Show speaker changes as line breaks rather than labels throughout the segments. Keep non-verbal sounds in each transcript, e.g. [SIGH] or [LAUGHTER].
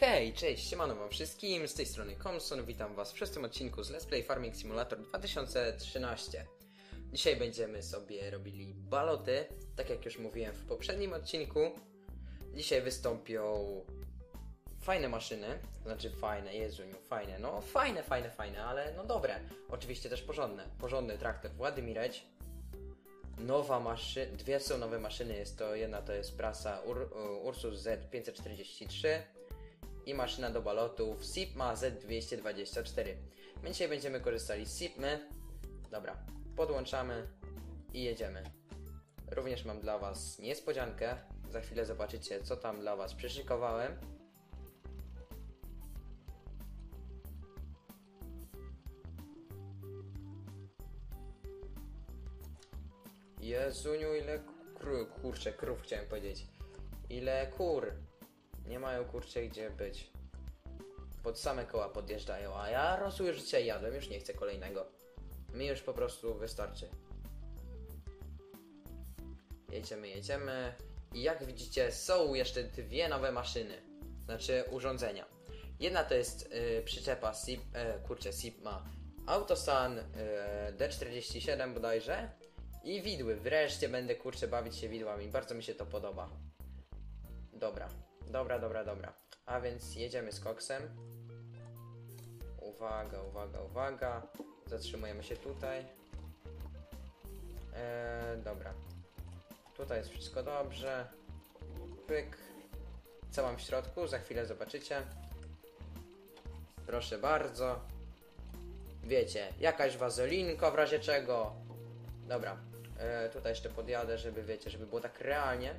Hej, cześć, siemano wam wszystkim, z tej strony Komson, witam was w szóstym odcinku z Let's Play Farming Simulator 2013. Dzisiaj będziemy sobie robili baloty, tak jak już mówiłem w poprzednim odcinku. Dzisiaj wystąpią fajne maszyny, znaczy fajne, Jezuniu, fajne, no fajne, fajne, fajne, ale no dobre. Oczywiście też porządne, porządny traktor Władymireć. Nowa maszyna, dwie są nowe maszyny, jest to jedna to jest prasa Ur, Ursus Z543 i maszyna do balotów Sipma Z224. My dzisiaj będziemy korzystali z Sipmy. Dobra, podłączamy i jedziemy. Również mam dla Was niespodziankę. Za chwilę zobaczycie, co tam dla Was przyszykowałem. Jezuniu, ile kur, kurczę, krów chciałem powiedzieć. Ile kur. Nie mają kurczę gdzie być. Pod same koła podjeżdżają, a ja już dzisiaj jadłem, już nie chcę kolejnego. Mi już po prostu wystarczy. Jedziemy, jedziemy. I jak widzicie, są jeszcze dwie nowe maszyny. Znaczy urządzenia. Jedna to jest y, przyczepa SIP, e, kurczę, SIP ma Autosan y, D47 bodajże. I widły. Wreszcie będę kurczę bawić się widłami. Bardzo mi się to podoba. Dobra, dobra, dobra, dobra. A więc jedziemy z koksem. Uwaga, uwaga, uwaga. Zatrzymujemy się tutaj. Eee, dobra. Tutaj jest wszystko dobrze. Pyk. Co mam w środku? Za chwilę zobaczycie. Proszę bardzo. Wiecie, jakaś wazelinka w razie czego. Dobra. E, tutaj jeszcze podjadę, żeby wiecie, żeby było tak realnie.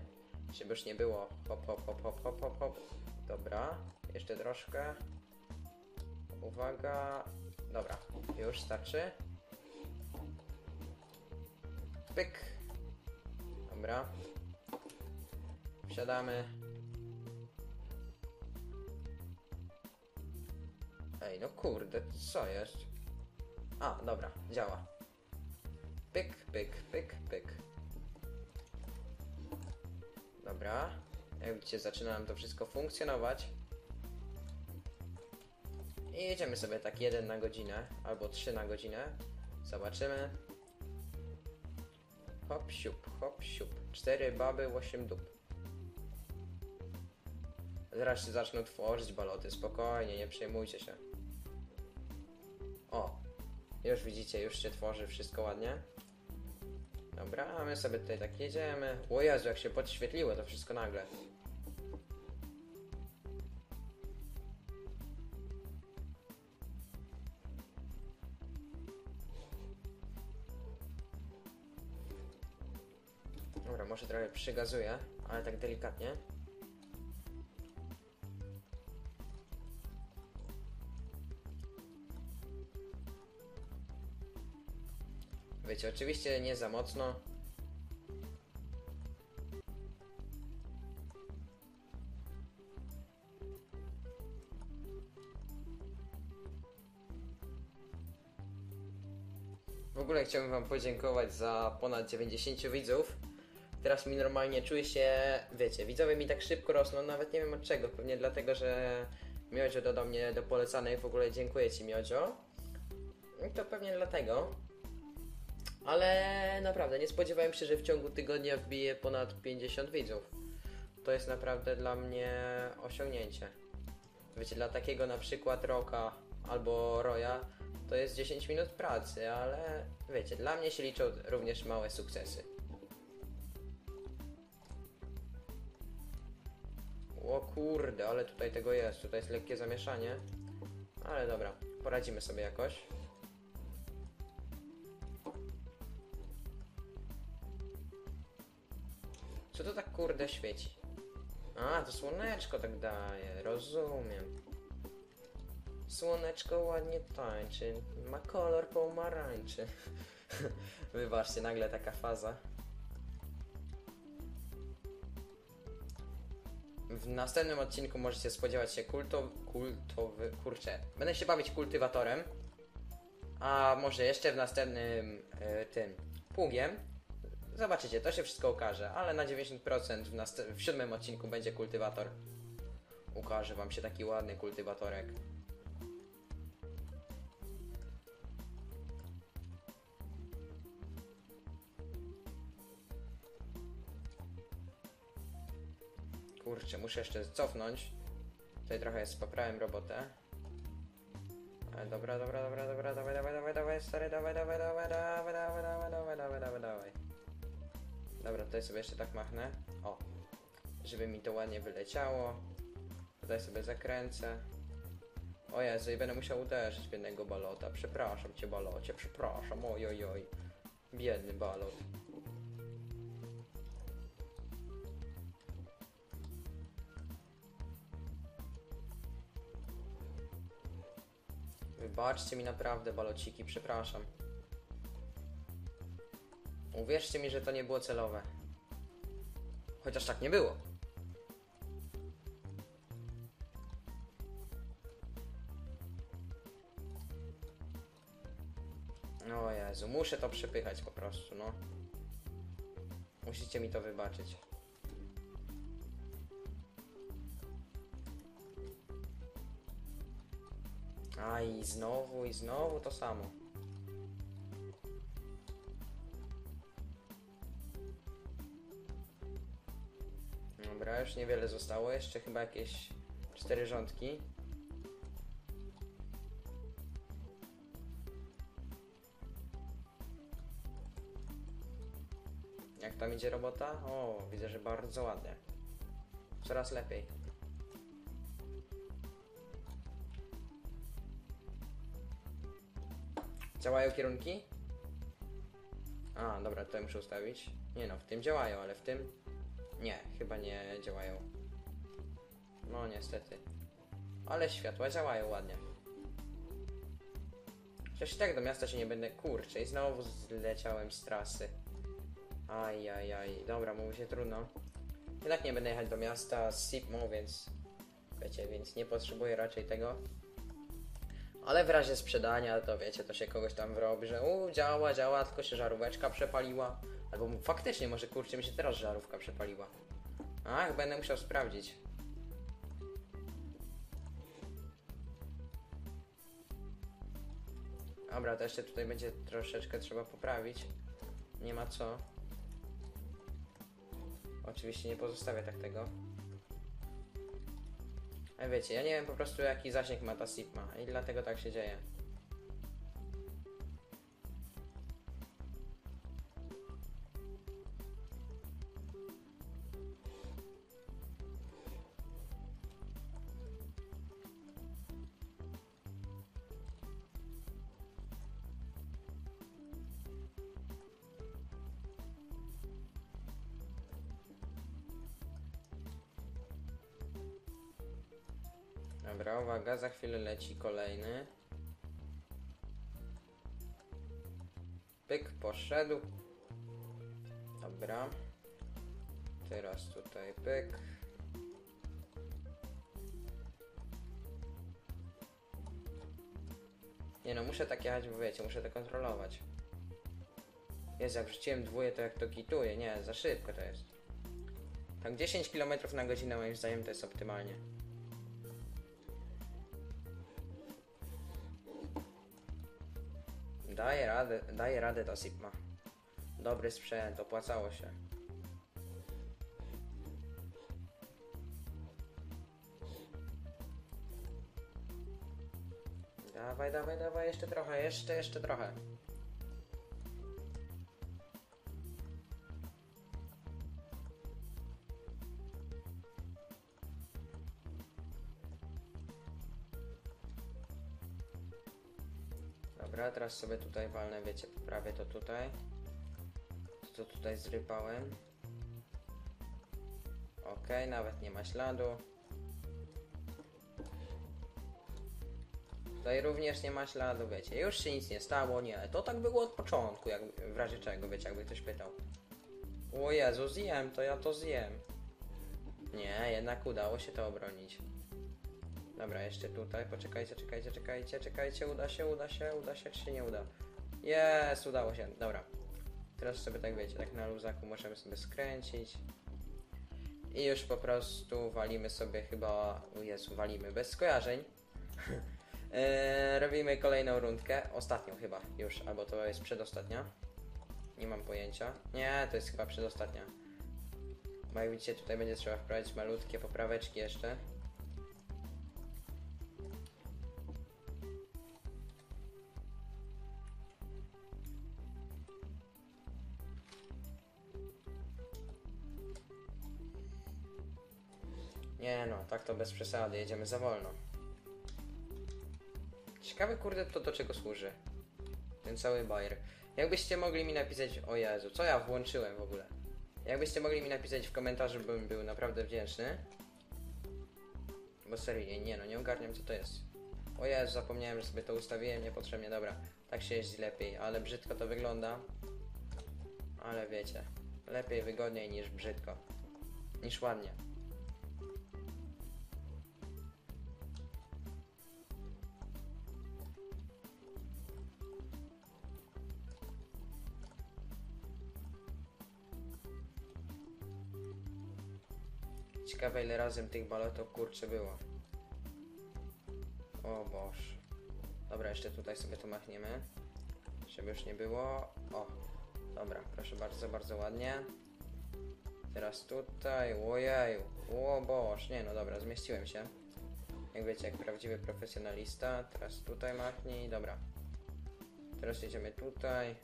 Żeby już nie było hop, hop, hop, hop, hop, hop, hop. Dobra. Jeszcze troszkę. Uwaga. Dobra. Już starczy. Pyk. Dobra. Wsiadamy. Ej, no kurde, co jest? A, dobra, działa. Pyk, pyk, pyk, pyk. Dobra. Jak widzicie, zaczyna nam to wszystko funkcjonować. I jedziemy sobie tak jeden na godzinę, albo trzy na godzinę. Zobaczymy. Hop, siup, hop, siup. Cztery baby, osiem dup. Zaraz się zaczną tworzyć baloty, spokojnie, nie przejmujcie się. O, już widzicie, już się tworzy wszystko ładnie. Dobra, a my sobie tutaj tak jedziemy. O Jezu, jak się podświetliło to wszystko nagle. Dobra, może trochę przygazuję, ale tak delikatnie. Wiecie, oczywiście nie za mocno. W ogóle chciałbym Wam podziękować za ponad 90 widzów. Teraz mi normalnie czuję się, wiecie, widzowie mi tak szybko rosną, nawet nie wiem od czego. Pewnie dlatego, że Miodzio dodał mnie do polecanych. W ogóle dziękuję Ci, Miodzio. To pewnie dlatego. Ale naprawdę nie spodziewałem się, że w ciągu tygodnia wbije ponad 50 widzów. To jest naprawdę dla mnie osiągnięcie. Wiecie, dla takiego na przykład Roka albo Roya to jest 10 minut pracy, ale wiecie, dla mnie się liczą również małe sukcesy. O kurde, ale tutaj tego jest. Tutaj jest lekkie zamieszanie. Ale dobra, poradzimy sobie jakoś. Kurde świeci? A, to słoneczko tak daje, rozumiem. Słoneczko ładnie tańczy, ma kolor pomarańczy. [LAUGHS] Wybaczcie, nagle taka faza. W następnym odcinku możecie spodziewać się kulto, kultowy, kurczę, będę się bawić kultywatorem, a może jeszcze w następnym y, tym pługiem. Zobaczycie, to się wszystko okaże, ale na 90% w, w siódmym odcinku będzie kultywator. ukaże wam się taki ładny kultywatorek. Kurczę, muszę jeszcze cofnąć. Tutaj trochę poprawiłem robotę. Ale dobra, dobra, dobra, dobra, dawaj, dawaj, dawaj, dawaj, stary, dawaj, dawaj, dawaj, dawaj, dawaj, dawaj, dawaj, dawaj, dawaj, dawaj. Dobra, tutaj sobie jeszcze tak machnę. O, żeby mi to ładnie wyleciało. Tutaj sobie zakręcę. O Jezu, i będę musiał uderzyć w jednego balota. Przepraszam cię, balocie, przepraszam, oj, oj, oj. Biedny balot. Wybaczcie mi naprawdę, balociki, przepraszam. Uwierzcie mi, że to nie było celowe. Chociaż tak nie było. O Jezu, muszę to przepychać po prostu, no. Musicie mi to wybaczyć. A i znowu, i znowu to samo. Już niewiele zostało, jeszcze chyba jakieś cztery rządki. Jak tam idzie robota? O, widzę, że bardzo ładnie. Coraz lepiej. Działają kierunki? A, dobra, to muszę ustawić. Nie no, w tym działają, ale w tym... Nie, chyba nie działają. No niestety. Ale światła działają ładnie. Przecież i tak do miasta się nie będę... Kurczę, i znowu zleciałem z trasy. Aj, aj, aj. Dobra, mówi się trudno. Jednak nie będę jechać do miasta z Sipmo, więc... Wiecie, więc nie potrzebuję raczej tego. Ale w razie sprzedania, to wiecie, to się kogoś tam wrobi, że u, działa, działa, tylko się żaróweczka przepaliła. Albo faktycznie, może kurczę, mi się teraz żarówka przepaliła. Ach, będę musiał sprawdzić. Dobra, to jeszcze tutaj będzie troszeczkę trzeba poprawić. Nie ma co. Oczywiście nie pozostawię tak tego. Ale wiecie, ja nie wiem po prostu jaki zasięg ma ta Sigma i dlatego tak się dzieje. Dobra, uwaga, za chwilę leci kolejny. Pyk, poszedł. Dobra. Teraz tutaj pyk. Nie no, muszę tak jechać, bo wiecie, muszę to kontrolować. Jest, jak wrzuciłem dwóje, to jak to kituje. Nie, za szybko to jest. Tak 10 km na godzinę moim zdaniem to jest optymalnie. Daje radę, daje radę ta Sigma. Dobry sprzęt, opłacało się. Dawaj, dawaj, dawaj, jeszcze trochę, jeszcze, jeszcze trochę. Dobra, teraz sobie tutaj walnę, wiecie, poprawię to tutaj. To tutaj zrypałem. Ok, nawet nie ma śladu. Tutaj również nie ma śladu, wiecie, już się nic nie stało, nie, to tak było od początku, jak, w razie czego, wiecie, jakby ktoś pytał. O Jezu, zjem, to ja to zjem. Nie, jednak udało się to obronić. Dobra, jeszcze tutaj, poczekajcie, czekajcie, czekajcie, czekajcie, uda się, uda się, uda się, czy się nie uda? Jest, udało się, dobra. Teraz sobie tak wiecie, tak na luzaku możemy sobie skręcić. I już po prostu walimy sobie chyba... Jezu, walimy bez skojarzeń. [LAUGHS] e, robimy kolejną rundkę. Ostatnią chyba już, albo to jest przedostatnia. Nie mam pojęcia. Nie, to jest chyba przedostatnia. Bo jak widzicie, tutaj będzie trzeba wprowadzić malutkie popraweczki jeszcze. Tak to bez przesady, jedziemy za wolno. Ciekawe kurde to do czego służy. Ten cały bajer. Jakbyście mogli mi napisać, o Jezu, co ja włączyłem w ogóle? Jakbyście mogli mi napisać w komentarzu, bym był naprawdę wdzięczny. Bo seryjnie, nie no, nie ogarniam co to jest. O Jezu, zapomniałem, że sobie to ustawiłem niepotrzebnie, dobra. Tak się jeździ lepiej, ale brzydko to wygląda. Ale wiecie, lepiej wygodniej niż brzydko. Niż ładnie. Ciekawe ile razem tych balotów kurczę było. O Boż. Dobra, jeszcze tutaj sobie to machniemy. Żeby już nie było. O. Dobra, proszę bardzo, bardzo ładnie. Teraz tutaj. Ojeju. O Boż. Nie no dobra, zmieściłem się. Jak wiecie, jak prawdziwy profesjonalista. Teraz tutaj machnij. Dobra. Teraz jedziemy tutaj.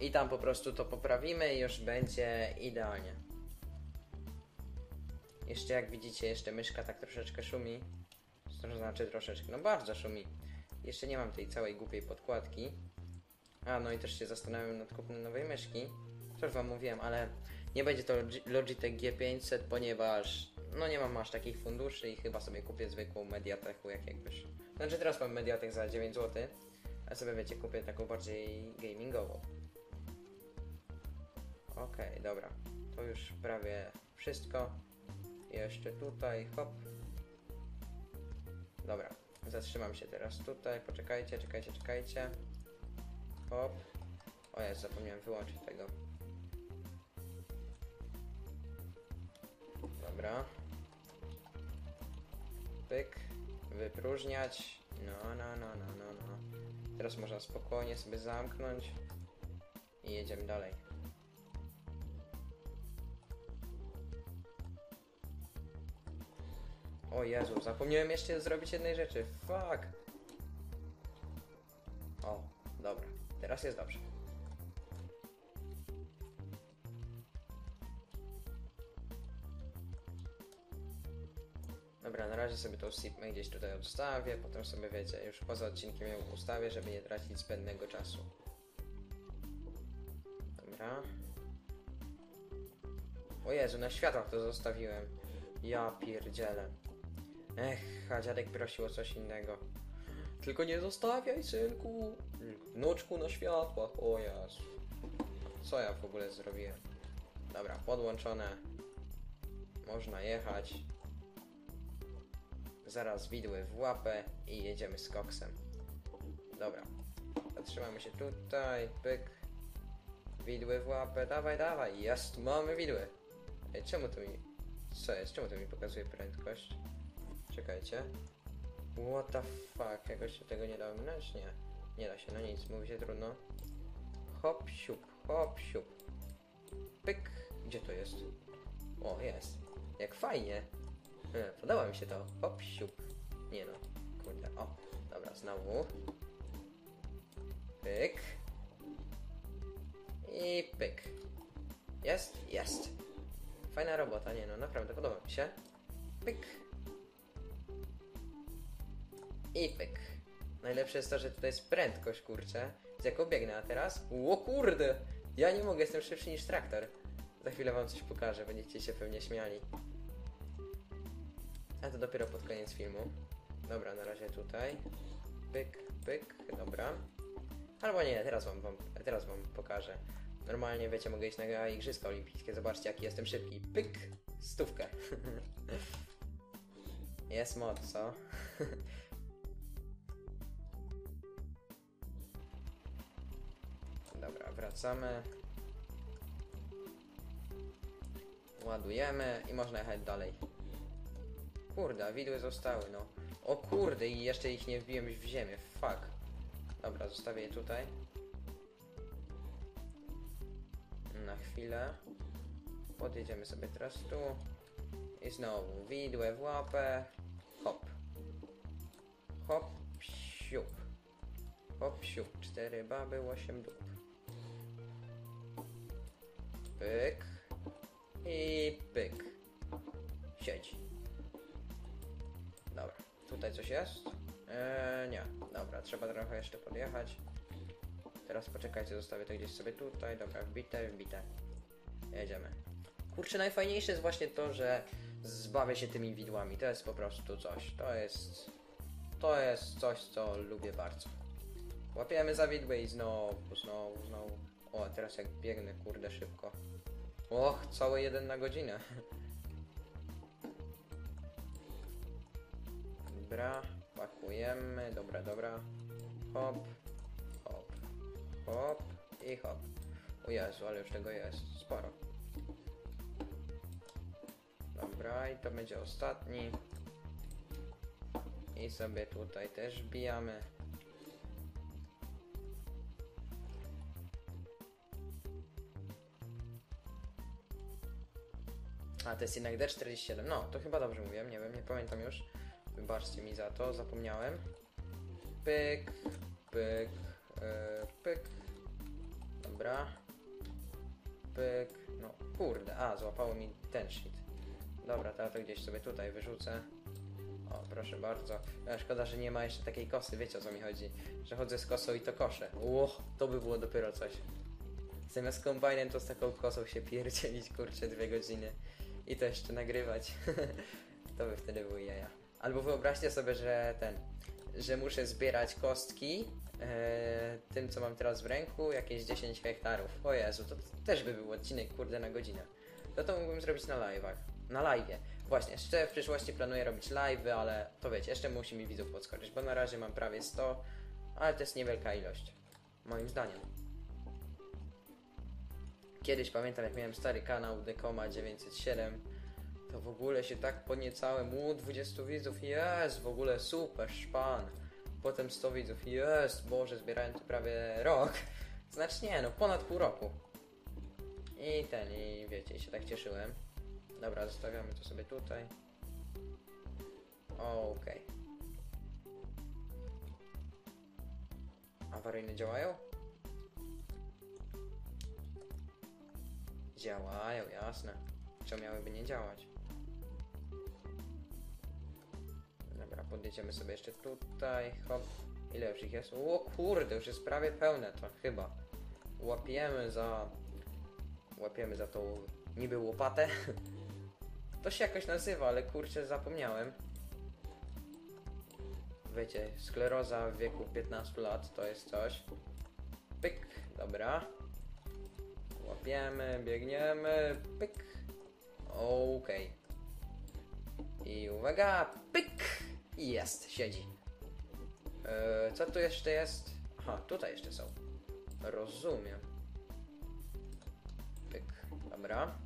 I tam po prostu to poprawimy i już będzie idealnie. Jeszcze jak widzicie, jeszcze myszka tak troszeczkę szumi. To znaczy troszeczkę, no bardzo szumi. Jeszcze nie mam tej całej głupiej podkładki. A, no i też się zastanawiam nad kupnem nowej myszki. To już wam mówiłem, ale nie będzie to Logi- Logitech G500, ponieważ no nie mam aż takich funduszy i chyba sobie kupię zwykłą Mediatechu jak jakbyś. Znaczy teraz mam Mediatek za 9 zł, a sobie wiecie, kupię taką bardziej gamingową. Okej, dobra. To już prawie wszystko. Jeszcze tutaj, hop. Dobra, zatrzymam się teraz tutaj. Poczekajcie, czekajcie, czekajcie. Hop. O jest, zapomniałem wyłączyć tego. Dobra. Pyk. Wypróżniać. No, no, no, no, no, no. Teraz można spokojnie sobie zamknąć. I jedziemy dalej. O Jezu, zapomniałem jeszcze zrobić jednej rzeczy. Fuck. O, dobra. Teraz jest dobrze. Dobra, na razie sobie tą SIP gdzieś tutaj odstawię, potem sobie wiecie, już poza odcinkiem ją ustawię, żeby nie tracić zbędnego czasu. Dobra. O Jezu, na światłach to zostawiłem. Ja pierdzielę. Ech, a dziadek prosił o coś innego. Tylko nie zostawiaj, synku. Wnuczku na światłach. O Jezu. Co ja w ogóle zrobiłem? Dobra, podłączone. Można jechać. Zaraz widły w łapę i jedziemy z koksem. Dobra. Zatrzymamy się tutaj. Pyk. Widły w łapę. Dawaj, dawaj. Jest, mamy widły. Ej, czemu to mi... Co jest? Czemu to mi pokazuje prędkość? Czekajcie. What the fuck? Jakoś się tego nie da ominąć? Nie. Nie da się, no nic, mówi się trudno. Hop, siup, hop, siup. Pyk. Gdzie to jest? O, jest. Jak fajnie. E, Podoba mi się to. Hop, siup. Nie no. Kurde. O, dobra, znowu. Pyk. I pyk. Jest? Jest. Fajna robota, nie no, naprawdę podoba mi się. Pyk. I pyk. Najlepsze jest to, że tutaj jest prędkość, kurczę. Z jaką biegnę, a teraz? Ło kurde! Ja nie mogę, jestem szybszy niż traktor. Za chwilę wam coś pokażę, będziecie się pewnie śmiali. A to dopiero pod koniec filmu. Dobra, na razie tutaj. Pyk, pyk, dobra. Albo nie, teraz wam, wam, teraz wam pokażę. Normalnie, wiecie, mogę iść na Igrzyska Olimpijskie. Zobaczcie, jaki jestem szybki. Pyk! Stówkę. [LAUGHS] Jest mod, co? [LAUGHS] wracamy. Ładujemy i można jechać dalej. Kurde, widły zostały, no. O kurde, i jeszcze ich nie wbiłem w ziemię, fuck. Dobra, zostawię je tutaj. Na chwilę. Podjedziemy sobie teraz tu. I znowu widłę w łapę. Hop. Hop, siup. Hop, siup. Cztery baby, osiem dup. Pyk. I pyk. Siedzi. Dobra. Tutaj coś jest? Eee, nie. Dobra, trzeba trochę jeszcze podjechać. Teraz poczekajcie, zostawię to gdzieś sobie tutaj. Dobra, wbite, wbite. Jedziemy. Kurczę, najfajniejsze jest właśnie to, że zbawię się tymi widłami. To jest po prostu coś. To jest... To jest coś, co lubię bardzo. Łapiemy za widły i znowu, znowu, znowu. O, teraz jak biegnę, kurde, szybko. Och, cały jeden na godzinę. Dobra, pakujemy, dobra, dobra. Hop, hop, hop i hop. O Jezu, ale już tego jest sporo. Dobra, i to będzie ostatni. I sobie tutaj też wbijamy. A, to jest jednak D47. No, to chyba dobrze mówiłem, nie wiem, nie pamiętam już. Wybaczcie mi za to, zapomniałem. Pyk, pyk, yy, pyk. Dobra. Pyk. No, kurde, a, złapało mi ten shit. Dobra, ja to gdzieś sobie tutaj wyrzucę. O, proszę bardzo. E, Szkoda, że nie ma jeszcze takiej kosy, wiecie o co mi chodzi. Że chodzę z kosą i to koszę. Ło, to by było dopiero coś. Zamiast kombajnem to z taką kosą się pierdzielić, kurczę, dwie godziny. I to jeszcze nagrywać. [LAUGHS] to by wtedy były jaja. Albo wyobraźcie sobie, że ten, że muszę zbierać kostki e, tym, co mam teraz w ręku, jakieś 10 hektarów. O Jezu, to też by był odcinek, kurde, na godzinę. To to mógłbym zrobić na live'ach. Na live'ie. Właśnie, jeszcze w przyszłości planuję robić live'y, ale to wiecie, jeszcze musi mi widzów podskoczyć, bo na razie mam prawie 100, ale to jest niewielka ilość. Moim zdaniem. Kiedyś pamiętam, jak miałem stary kanał Dekoma 907, to w ogóle się tak podniecałem. U, 20 widzów, jest, w ogóle super, szpan. Potem 100 widzów, jest, Boże, zbierałem to prawie rok. [LAUGHS] Znaczy nie, no ponad pół roku. I ten, i wiecie, się tak cieszyłem. Dobra, zostawiamy to sobie tutaj. Okej. Awaryjne działają? Działają, jasne. Czemu miałyby nie działać? Dobra, podjedziemy sobie jeszcze tutaj. Hop. Ile już ich jest? O kurde, już jest prawie pełne to chyba. Łapiemy za... Łapiemy za tą niby łopatę. [LAUGHS] To się jakoś nazywa, ale kurczę zapomniałem. Wiecie, skleroza w wieku 15 lat to jest coś. Pyk, dobra. Łapiemy, biegniemy, pyk. Okej. I uwaga, pyk! Jest, siedzi. Eee, co tu jeszcze jest? Aha, tutaj jeszcze są. Rozumiem. Pyk, dobra.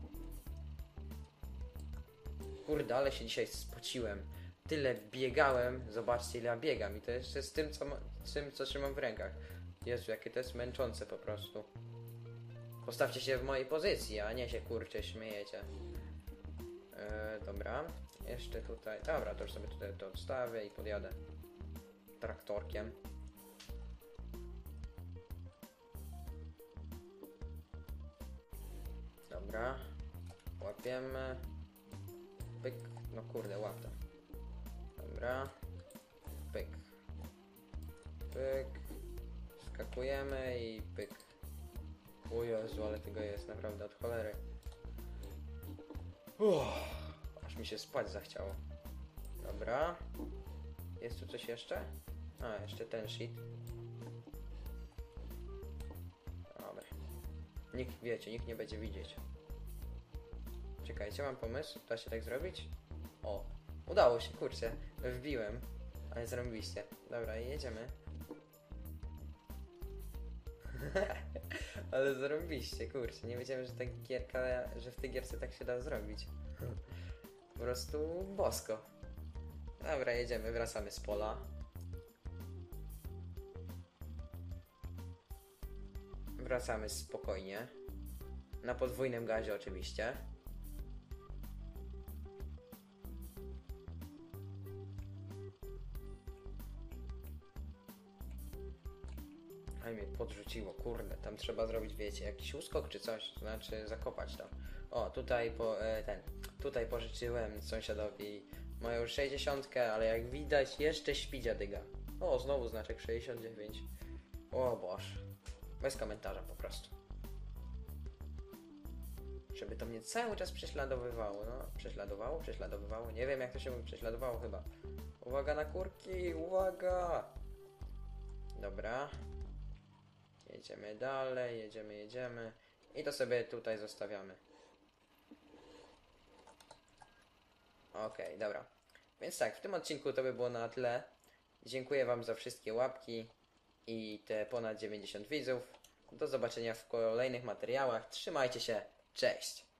Kurde, ale się dzisiaj spociłem. Tyle biegałem, zobaczcie ile ja biegam i to jeszcze z tym, co, ma, z tym, co trzymam w rękach. Jezu, jakie to jest męczące po prostu. Postawcie się w mojej pozycji, a nie się kurczę śmiejecie. E, dobra, jeszcze tutaj. Dobra, to już sobie tutaj to odstawię i podjadę traktorkiem. Dobra, łapiemy. Pyk, no kurde, łap to. Dobra, pyk. Pyk. Skakujemy i pyk. O Jezu, ale tego jest naprawdę od cholery. Uff, aż mi się spać zachciało. Dobra. Jest tu coś jeszcze? A, jeszcze ten sheet. Dobra. Nikt, wiecie, nikt nie będzie widzieć. Czekajcie, mam pomysł. Da się tak zrobić? O, udało się, kurczę. Wbiłem. Ale zrobiliście. Dobra, jedziemy. Ale zrobiliście, kurczę. Nie wiedziałem, że ta gierka, że w tej gierce tak się da zrobić. Po prostu bosko. Dobra, jedziemy, wracamy z pola. Wracamy spokojnie. Na podwójnym gazie oczywiście. Podrzuciło, kurde. Tam trzeba zrobić, wiecie, jakiś uskok czy coś, to znaczy zakopać tam. O, tutaj po, e, ten, tutaj pożyczyłem sąsiadowi moją 60, ale jak widać jeszcze śpi dziadyga. O, znowu znaczek 69. O Boże. Bez komentarza po prostu. Żeby to mnie cały czas prześladowywało, no. Prześladowało, prześladowywało. Nie wiem jak to się mówi, prześladowało chyba. Uwaga na kurki, uwaga! Dobra. Jedziemy dalej, jedziemy, jedziemy. I to sobie tutaj zostawiamy. Okej, dobra. Więc tak, w tym odcinku to by było na tyle. Dziękuję Wam za wszystkie łapki i te ponad 90 widzów. Do zobaczenia w kolejnych materiałach. Trzymajcie się. Cześć!